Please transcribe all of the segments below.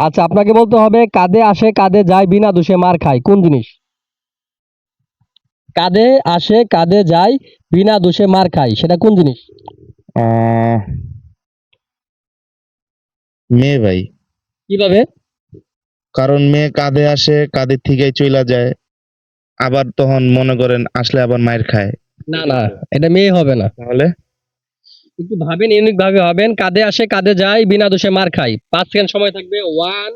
আচ্ছা আপনাকে বলতে হবে কাঁধে আসে কাঁধে যায় বিনা দোষে মার খায়। কোন জিনিস? কাঁধে আসে কাঁধে যায় বিনা দোষে মার খায়। সেটা কোন জিনিস? মেয়ে ভাই। কীভাবে? কারণ মেয়ে কাঁধে আসে কাঁধের থেকেই চইলা যায়। আবার তখন মনে করেন আসলে আবার মায়ের খায়। না না এটা মেয়ে হবে না। তাহলে? একটু ভাবেন ইউনিক ভাবে ভাবেন। কাঁধে আসে কাঁধে যায় বিনা দোষে মার খায়। পাঁচ সেকেন্ড সময় থাকবে। ওয়ান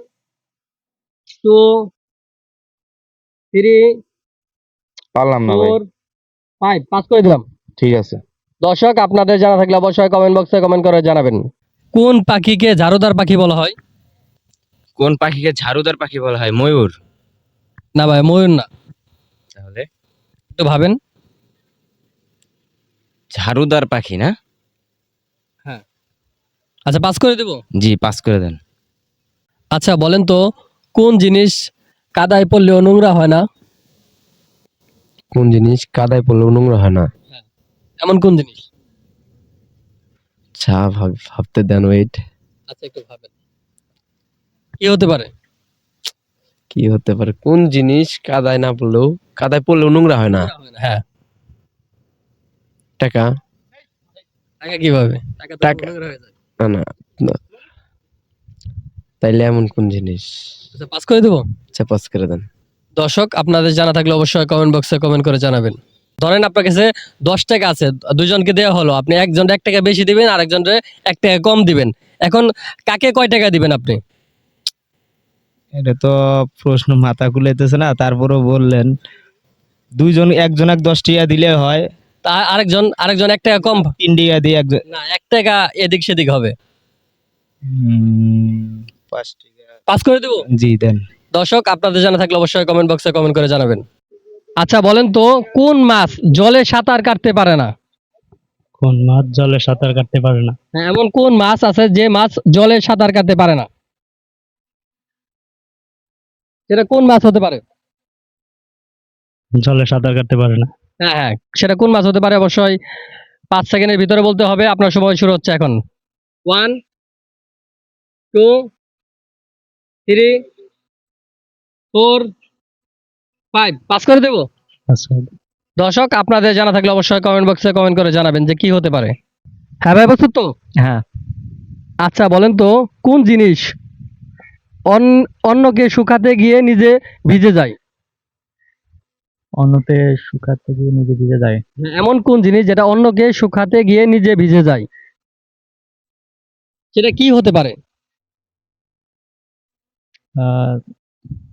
টু থ্রি পারলাম না ফোর ফাইভ। পাঁচ করে দিলাম। ঠিক আছে। দর্শক আপনাদের জানা থাকলে অবশ্যই কমেন্ট বক্সে কমেন্ট করে জানাবেন। কোন পাখিকে ঝাড়ুদার পাখি বলা হয়? কোন পাখিকে ঝাড়ুদার পাখি বলা হয়? ময়ূর। না ভাই ময়ূর না। তাহলে? একটু ভাবেন। ঝাড়ুদার পাখি না? আচ্ছা পাস করে দেবো? জি পাস করে দেন। আচ্ছা বলেন তো কোন জিনিস কাদায় পড়লেও নোংরা হয় না? কোন জিনিস কাদায় পড়লেও নোংরা হয় না? এমন কোন জিনিস? আচ্ছা ভাব- ভাবতে দেন ওয়েট আচ্ছা একটু ভাবেন। কি হতে পারে? কি হতে পারে? কোন জিনিস কাদায় না পড়লেও কাদায় পড়লেও নোংরা হয় না হ্যাঁ। টাকা। টাকা কীভাবে? টাকা তো টাকা। নোংরা হয়ে যায়। না না। তাইলে এমন কোন জিনিস? আচ্ছা পাস করে দেবো? আচ্ছা পাস করে দেন। দর্শক আপনাদের জানা থাকলে অবশ্যই কমেন্ট বক্সে কমেন্ট করে জানাবেন। ধরেন আপনার কাছে দশ টাকা আছে দুজনকে দেওয়া হলো। আপনি একজন এক টাকা বেশি দিবেন আর একজনকে এক টাকা কম দিবেন। এখন কাকে কয় টাকা দিবেন আপনি? এটা তো প্রশ্ন মাথা খুলাইতেছে না তারপরও বললেন। দুইজন একজন এক দশ টাকা দিলে হয়। তা আরেকজন আরেকজন এক টাকা কম? তিন টাকা দিয়ে একজন। না এক টাকা এদিক সেদিক হবে। পাঁচ টাকা। পাস করে দেবো? জি দেন। দর্শক আপনাদের জানা থাকলে অবশ্যই কমেন্ট বক্সে কমেন্ট করে জানাবেন। আচ্ছা বলেন তো কোন মাছ জলে সাঁতার কাটতে পারে না? কোন মাছ জলে সাঁতার কাটতে পারে না? হ্যাঁ, এমন কোন মাছ আছে যে মাছ জলে সাঁতার কাটতে পারে না? সেটা কোন মাছ হতে পারে? জলে সাঁতার কাটতে পারে না। হ্যাঁ হ্যাঁ সেটা কোন মাছ হতে পারে অবশ্যই পাঁচ সেকেন্ডের ভিতরে বলতে হবে আপনার সময় শুরু হচ্ছে এখন। One two three four five pass করে দেবো? দর্শক আপনাদের জানা থাকলে অবশ্যই কমেন্ট বক্সে কমেন্ট করে জানাবেন যে কি হতে পারে। হ্যাঁ ভাই বছর তো? হ্যাঁ। আচ্ছা বলেন তো কোন জিনিস অন- অন্যকে শুকাতে গিয়ে নিজে ভিজে যায়? অন্যতে শুকাতে গিয়ে নিজে ভিজে যায়। এমন কোন জিনিস যেটা অন্যকে শুকাতে গিয়ে নিজে ভিজে যায়? সেটা কি হতে পারে?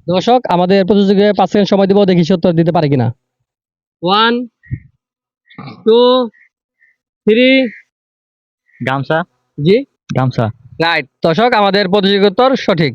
দর্শক আমাদের প্রতিযোগীকে পাঁচ সেকেন্ড সময় দিব দেখি সে উত্তর দিতে পারে কিনা। ওয়ান টু থ্রি গামছা? জি। গামছা। রাইট দর্শক আমাদের প্রতিযোগী উত্তর সঠিক।